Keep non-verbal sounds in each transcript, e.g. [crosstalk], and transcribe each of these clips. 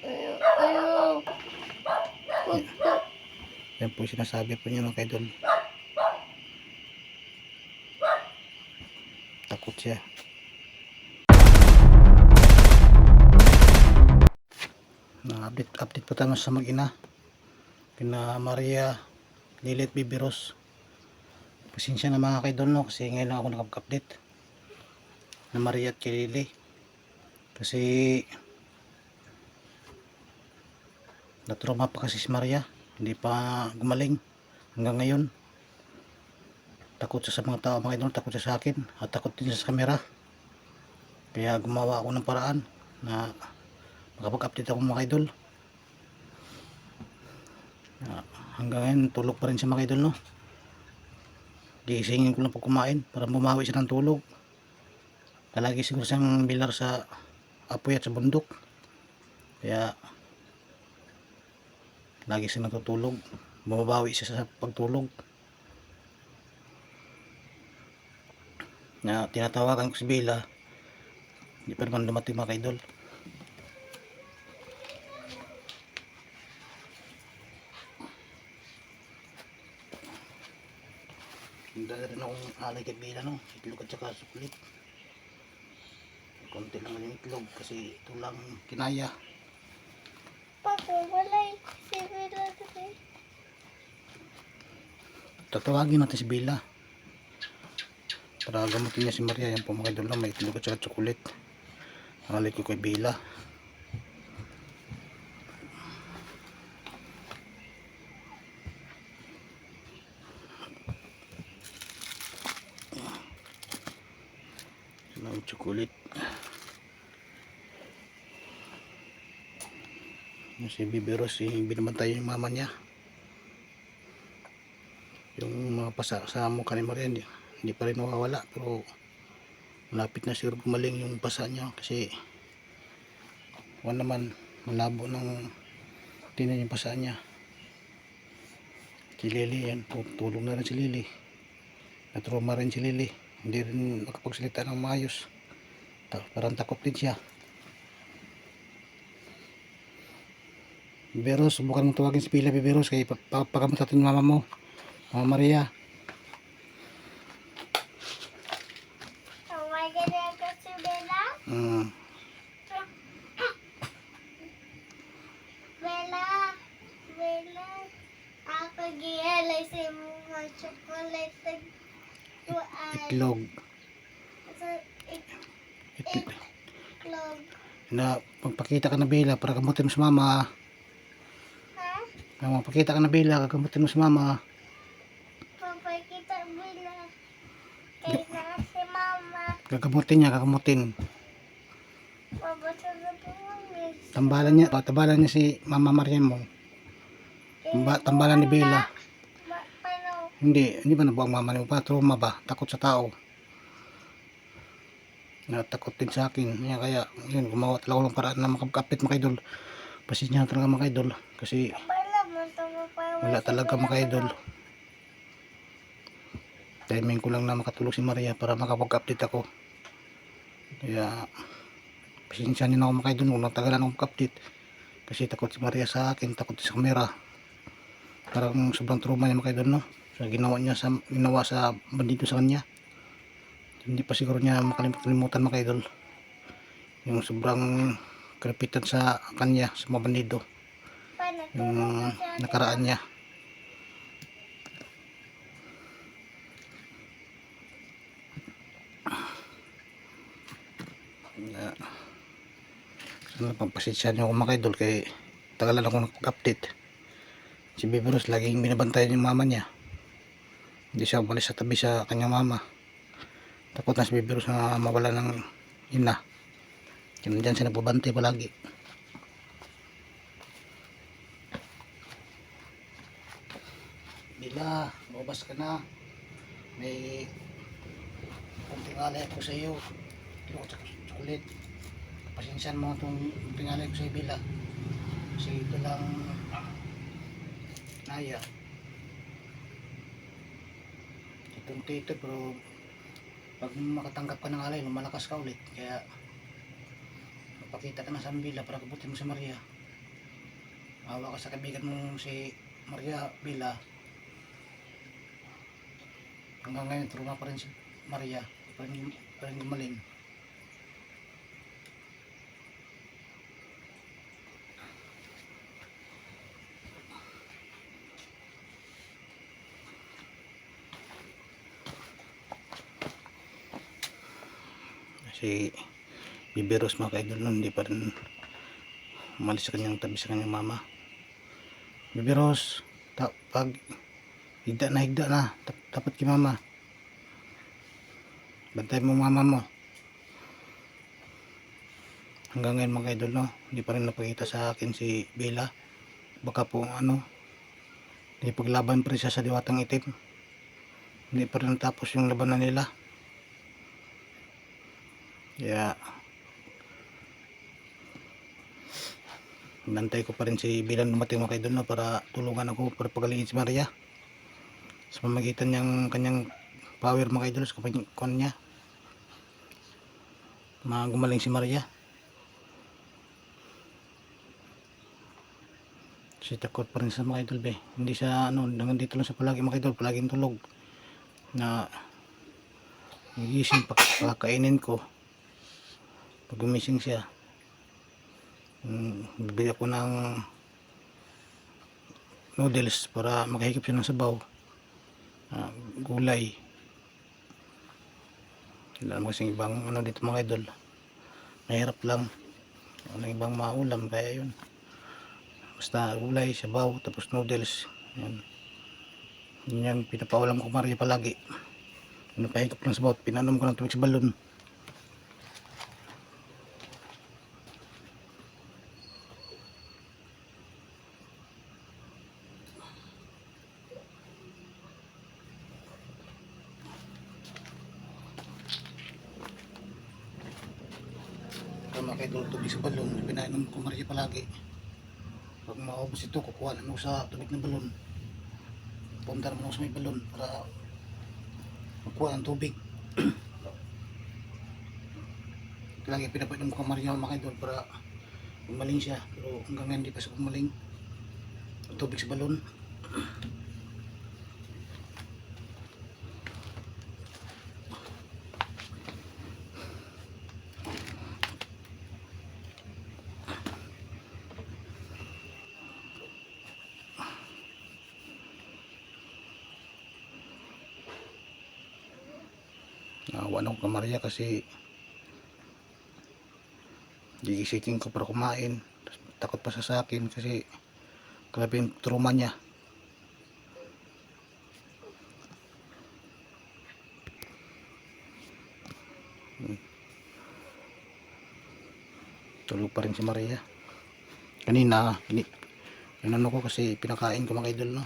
Ayaw. Yan po sinasabi po niya mga kaidol. Takot siya. Na-update update po tayo sa mag-ina. Kina Maria Lilit Bibiros. Pasensya na mga kaidol no kasi ngayon lang ako nakapag-update. Na Maria at kay Lily. Kasi natroma pa kasi si Maria. Hindi pa gumaling hanggang ngayon. Takot siya sa mga tao mga idol, takot siya sa akin at takot din siya sa kamera. Kaya gumawa ako ng paraan na makapag-update ako mga idol. Ah, hanggang ngayon tulog pa rin siya mga idol no. Gisingin ko lang po kumain para bumawi siya ng tulog. Palagi siguro siyang bilar sa apoy at sa bundok. Kaya lagi siya natutulog. Bumabawi siya sa pagtulog. Na tinatawagan ko si Bella. Hindi pa naman dumating mga kaidol. Hindi rin akong alay kay Bella no. Itlog at saka suklit. Konti lang yung itlog kasi ito lang kinaya. Papa, walay. Sige lang kasi. Tatawagin natin si Bella. Para gamutin niya si Maria. Yan po mga idol may itlog at saka chocolate. Nalalik ko kay Bella. Ng chocolate. Si Bibero si binabantay yung mama niya yung mga pasa sa mukha ni Maria hindi, pa rin nawawala pero malapit na siguro gumaling yung pasa niya kasi wala naman malabo ng tinan yung pasa niya. Si Lily yan tulong na rin si Lily. Natroma rin si Lily. Hindi rin makapagsalita ng maayos. Parang takot din siya. Biberos, subukan mong tawagin si Pila Biberos kaya papagamot natin yung mama mo Mama Maria Oh my God, ako si Bella. mm. Bella. Bella. Ako giyalay sa mga chocolate. Itlog itlog. na magpakita ka na Bella para gamutin mo sa mama Ha? na magpakita ka na Bella gagamutin mo sa mama Papakita Bella. Kay na si mama. gagamutin niya gagamutin Babasa na po mami. Tambalan niya tambalan niya si mama Mariam mo Tamba, tambalan ni Bella. Hindi hindi ba nabuang mama niyo pa trauma ba? Takot sa tao. Na takot din sa akin. Kaya kaya yun gumawa talaga ng paraan na makapit mga idol. Pasensya talaga mga kasi wala talaga mga timing ko lang na makatulog si Maria para makapag-update ako. Kaya pasensya niyo na ako mga idol. Kung natagalan akong mag-update kasi takot si Maria sa akin takot sa kamera. Parang sobrang trauma niya mga idol no? Sa ginawa niya sa ginawa sa bandito sa kanya. Hindi pa siguro niya makalimutan mga idol. Yung sobrang karapitan sa kanya sa mga bandido yung ate nakaraan niya sana pampasensya niyo ako mga idol kay tagalan ako nag-update si Biberus laging binabantayan yung mama niya hindi siya umalis sa tabi sa kanyang mama takot na si Biberus na mawala ng ina kaya nandyan siya nagbabantay palagi Bila, lumabas ka na. May kunting alay ko sa iyo. Kilo sa chocolate. Pasensyan mo itong kunting alay ko sa iyo, Bila. Kasi ito lang naya. Itong tito, pero pag makatanggap ka ng alay, lumalakas ka ulit. Kaya, magpakita ka na sa Bila para kabutin mo si Maria. Hawa ka sa kaibigan mo si Maria Villa. Hanggang ngayon, trauma pa rin si Maria. Pa rin, pa rin gumaling. Si Biberos mga kaidol nun, hindi pa rin umalis sa kanyang tabi sa kanyang mama. Biberos, ta pag higda na higda na, tap- tapat kay mama. Bantay mo mama mo. Hanggang ngayon mga idol no, hindi pa rin napakita sa akin si Bella. Baka po ano, hindi paglaban pa rin siya sa diwatang itim. Hindi pa rin tapos yung labanan nila. Kaya, Nantay ko pa rin si Bilan dumating mga idol no, para tulungan ako para pagalingin si Maria. Sa pamagitan niyang kanyang power mga idol sa kapag niya. Mga gumaling si Maria. Si takot pa rin sa mga idol be. Hindi siya ano, nandito lang sa palagi mga idol, palaging tulog. Na nagising pa pakainin ko. Pag gumising siya, mm, bibili ako ng noodles para makahigop siya ng sabaw. Ah, gulay. Wala naman kasing ibang ano dito mga idol. Mahirap lang. Walang ibang maulam kaya yun. Basta gulay, sabaw, tapos noodles. Yan. Yun yung pinapaulam ko Maria palagi. Pinapahigop ng sabaw pinanom ko ng tubig sa balon. Kay Dol tubig sa balon, pinainom ko Maria palagi. Pag maubos ito, kukuha ako sa tubig ng balon. Punta naman ako sa may balon para makuha ng tubig. [clears throat] Lagi pinapainom ko Maria mga idol para gumaling siya. Pero hanggang ngayon hindi pa siya gumaling. Tubig sa balon. [clears throat] Naawan ako kay Maria kasi gigising ko para kumain. Takot pa sa akin kasi grabe yung trauma niya. Hmm. Tulog pa rin si Maria. Kanina, ini, inano ko kasi pinakain ko mga idol, no?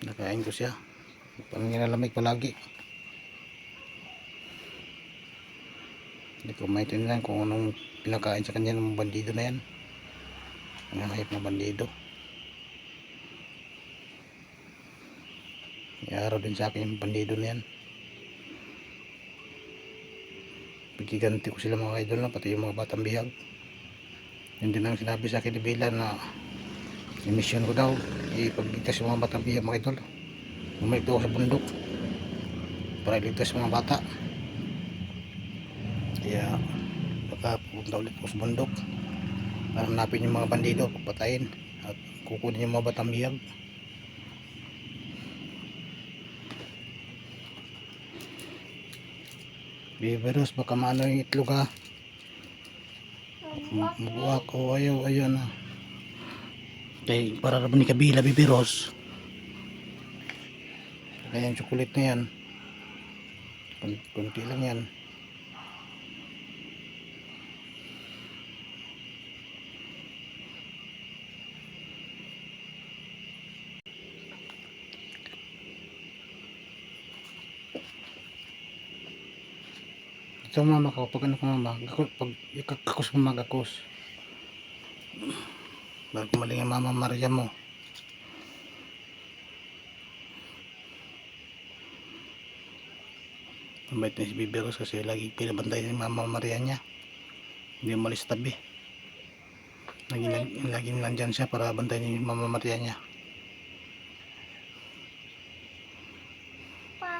Pinakain ko siya. Parang nilalamig palagi. Hindi ko maintindihan kung anong pinakain sa kanya ng bandido na yan. Ang hayop na bandido. Iaraw din sa akin yung bandido na yan. Pagkiganti ko sila mga idol na, pati yung mga batang bihag. Yun din ang sinabi sa akin ni Bella na yung mission ko daw, ipagligtas yung mga batang bihag mga idol. Bumalik daw sa bundok para iligtas mga bata. Pupunta ulit ako sa bundok para hanapin yung mga bandido, papatayin at kukunin yung mga batang bihag. Biberos, baka maano yung itlog ha. Mabuha ko, ayaw, ayaw na. Kaya para naman ni Kabila, Biberos. Kaya yung chocolate na yan. Kun- Kunti lang yan. Ito mama ko, pag ano ko mama, pag ikakakos mo magakos. Bago maling ang mama Maria mo. Mabait na si Biberos kasi lagi pinabantay ni Mama Maria niya. Hindi umalis sa tabi. Lagi, lagi nandyan siya para bantayan yung mama Maria niya. Pa,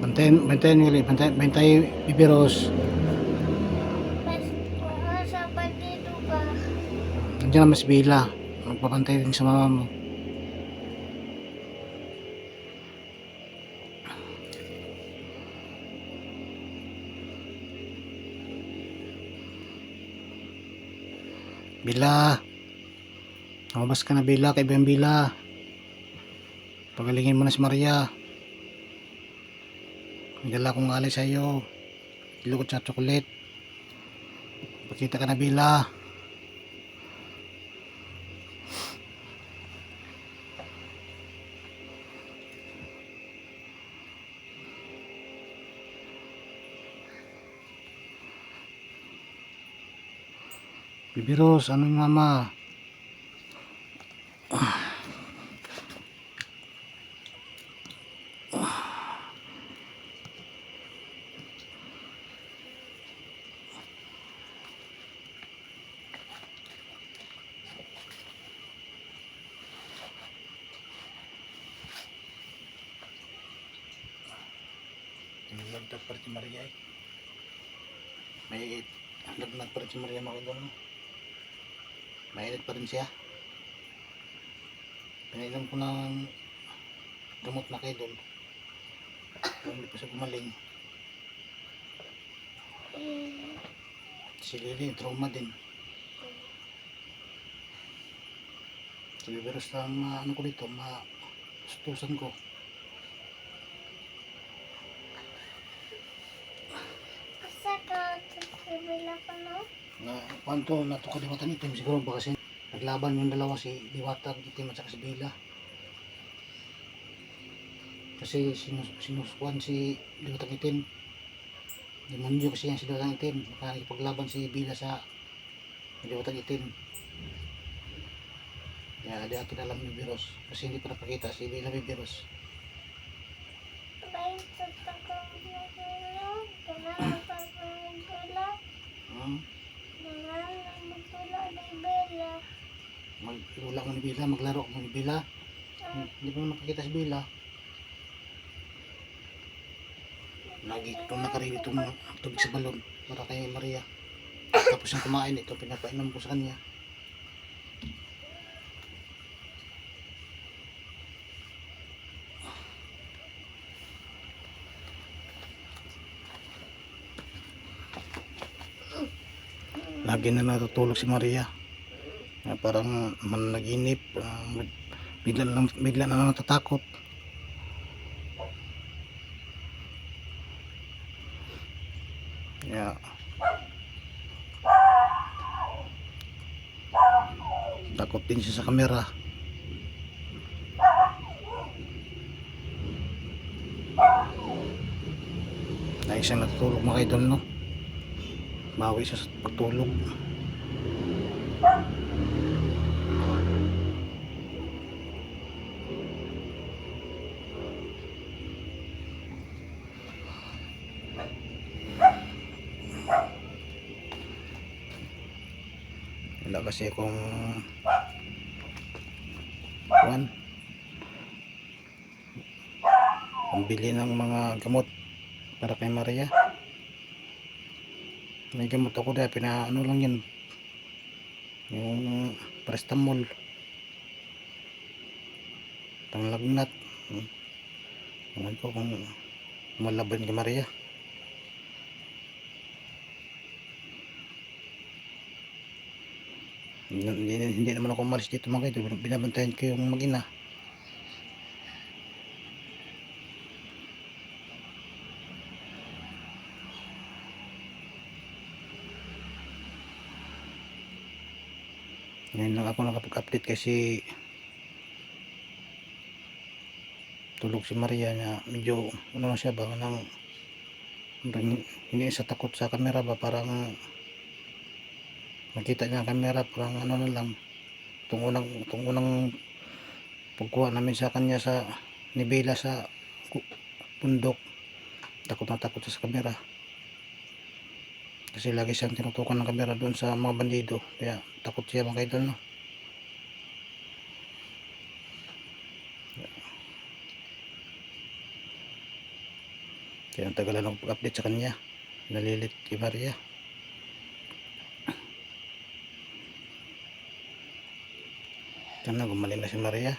Bantayan, bantayan nila, bantayan, bantayan bibiros. Wala sa bandido ka. Nandiyan naman Bila. Magpapantay din sa mama mo. Bila. Lumabas ka na Bila, kay Ben Bila. Pagalingin mo na si Maria. May dala kong alay sa iyo. Ilukot sa chocolate. Pakita ka na Bila. Bibiros, ano yung mama? Lagnat pa rin si Maria eh. May lagnat pa rin si Maria makita mo. Mainit pa rin siya. Pinainom ko ng gamot na kayo doon. Hindi pa siya gumaling. Si Lily, trauma din. Si Biberos lang ma, ano ko dito, ma sustusan ko. Asa ka tsibila ka no? Na, kwanto, natuka diwatan itim, siguro ba kasi naglaban yung dalawa si Diwata, itim at saka si Bila. Kasi sinus, sinuskuan si Diwatang itim. Demonyo kasi yan si Diwatang itim. Kaya nakipaglaban si Bila sa Diwatang itim. Kaya di akin alam yung virus. Kasi hindi pa napakita si Bila may virus. Hmm? Ganang magulo Bella. Magulak mo ni Bila, maglaro mo ni Bila. Hindi pa nakakita si Bila. Lagi itong nakarili itong tubig sa balon para kay Maria. Tapos yung kumain ito, pinapainom ko sa kanya. Lagi na natutulog si Maria. Parang managinip, ah, bigla na, bigla na natatakot. Yeah. Takot din siya sa kamera. Na isang natutulog mga idol, no? Bawi siya sa pagtulog. Wala kasi akong kuwan. Pambili ng mga gamot para kay Maria. May gamot ako dahil pinaano lang yun. Yung prestamol. Panglagnat. Hmm. Ewan ko kung malaban kay Maria. Hindi, hindi, naman ako umalis dito mga ito. Binabantayan ko yung mag-ina. Ngayon lang ako nakapag-update kasi tulog si Maria na medyo ano na siya ba nang hindi sa takot sa camera ba parang makita niya ang camera parang ano na lang itong unang, itong unang pagkuha namin sa kanya sa nibela sa bundok. Takot na takot sa kamera kasi lagi siyang tinutukan ng kamera doon sa mga bandido. Kaya takot siya mga idol no? Kaya ang tagalan ako pag-update sa kanya. Nalilit kay Maria Ito na, gumaling na si Maria.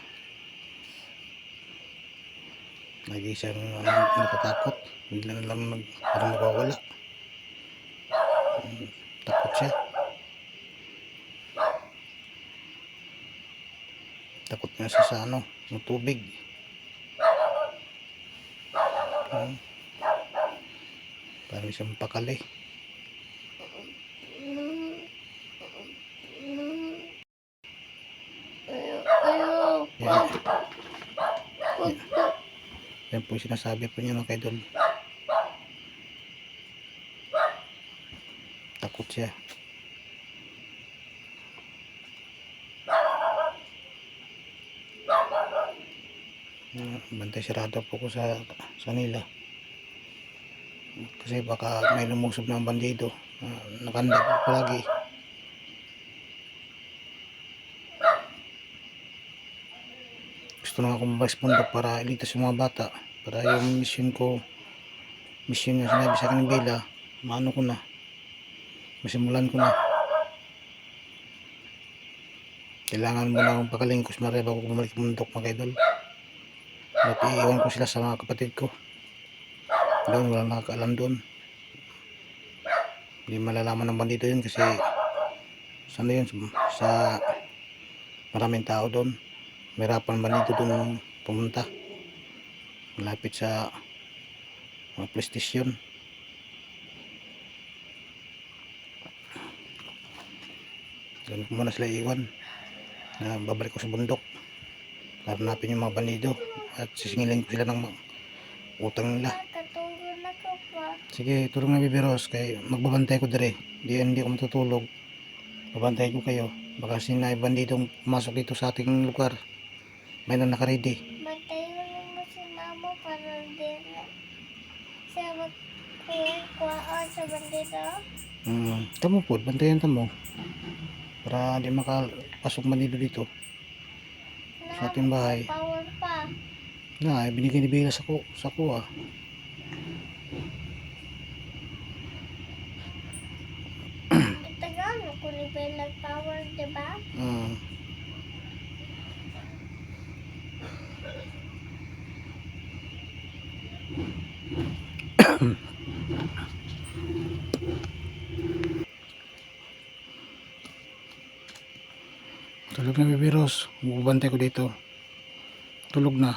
Lagi siyang ano, natatakot. Bigla na lang nag, parang nagwawala. Mm, Takot siya. Takot nga siya sa ano, ng tubig. Hmm. Parang siyang pakali. Ayaw. Yan. Yan po yung sinasabi po niya mga kaidol. Takot siya. Bantay sarado po ko sa, sa nila. Kasi baka may lumusob ng bandido. Ah, nakanda po palagi. gusto na ako mabalik sa bundok para iligtas yung mga bata para yung mission ko mission na sinabi sa akin ng Bella maano ko na masimulan ko na. Kailangan mo na akong pakalingkos Maria bago bumalik sa bundok mga idol. At iiwan ko sila sa mga kapatid ko. Doon wala nakakaalam doon. Hindi malalaman ng bandito yun kasi sa ano yun? Sa maraming tao doon. Mahirapan ba dito doon pumunta? Malapit sa mga police station. Doon ko muna sila iwan. Na babalik ko sa bundok. Hanapin yung mga bandido. At sisingilin ko sila ng utang nila. Sige, tulong na bibiros. Kay magbabantay ko dire. Di, hindi ako matutulog. Babantay ko kayo. Baka sinay bandidong pumasok dito sa ating lugar. May na nakaredy. Bantayan mo si mama para din siya magkuha sa bandito. Mm, tamo po, bantayan tamo. Para di makapasok manido dito sa ating bahay. Power pa. Na, binigay ni Bella sa ko, sa ko ah. Tagal mo kung ni Bella power, di ba? Tulog na bibiros. Bubantay ko dito. Tulog na.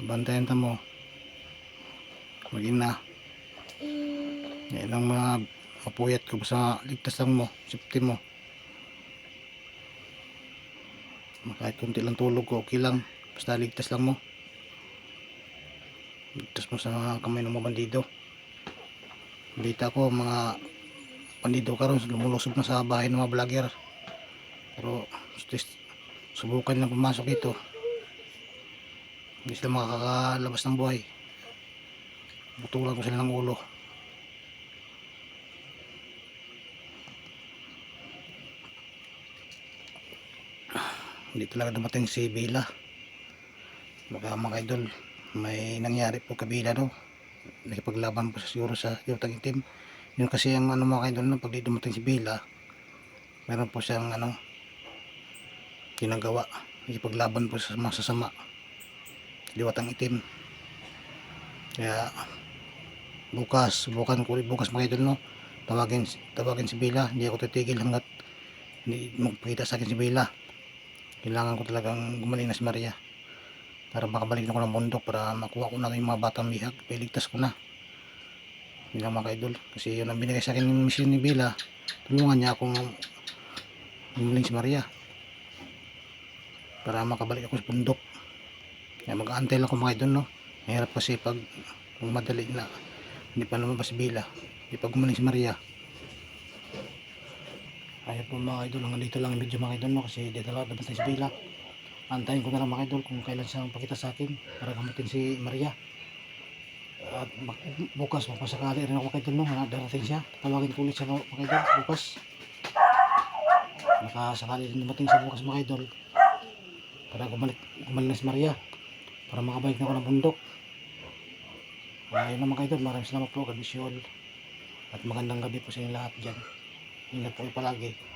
Bantayan ta mo. Maging na. Mm, Yan ang mga mapuyat ko sa ligtas mo, safety mo. Kahit kunti lang tulog ko, okay lang. Basta ligtas lang mo. Ligtas mo sa kamay ng mga bandido. Balita ko, mga bandido karon lumulusob na sa bahay ng mga vlogger. Pero subukan lang pumasok dito. Hindi sila makakalabas ng buhay. Butulan ko sila ng ulo. hindi talaga dumating si Bila baka mga idol may nangyari po kabila no nakipaglaban po sa siguro sa Yutang Itim yun kasi ang ano mga idol no pag dumating si Bila meron po siyang ano ginagawa. Nakipaglaban po sa mga sasama. Liwatang Itim kaya bukas bukan ko bukas mga idol no. Tawagin tawagin si Bila hindi ako titigil hanggat hindi magpakita sa akin si Bila kailangan ko talagang gumaling na si Maria para makabalik na ko ng bundok para makuha ko na yung mga batang bihag. Piligtas ko na. Yun lang mga kaidol. Kasi yun ang binigay sa akin ng mission ni Bella tulungan niya akong gumaling si Maria para makabalik ako sa bundok. Kaya mag-aantay lang ako mga idol no? Mahirap kasi pag madali na hindi pa lumabas si Bella hindi pa gumaling si Maria. Ay Kaya po mga idol, hanggang dito lang ang video mga idol no, kasi dito lang tayo sa Bila. Antayin ko na lang mga kung kailan siya magpakita sa akin para gamutin si Maria. At bukas magpasakali rin ako mga idol no, na darating siya. Tawagin ko ulit siya mga idol bukas. Nakasakali rin dumating siya bukas mga idol. Para gumalik, gumalik na si Maria. Para makabalik na ako ng bundok. Ayun na mga idol, maraming salamat po. God bless you all. At magandang gabi po sa inyo lahat dyan. Ingat po kayo palagi.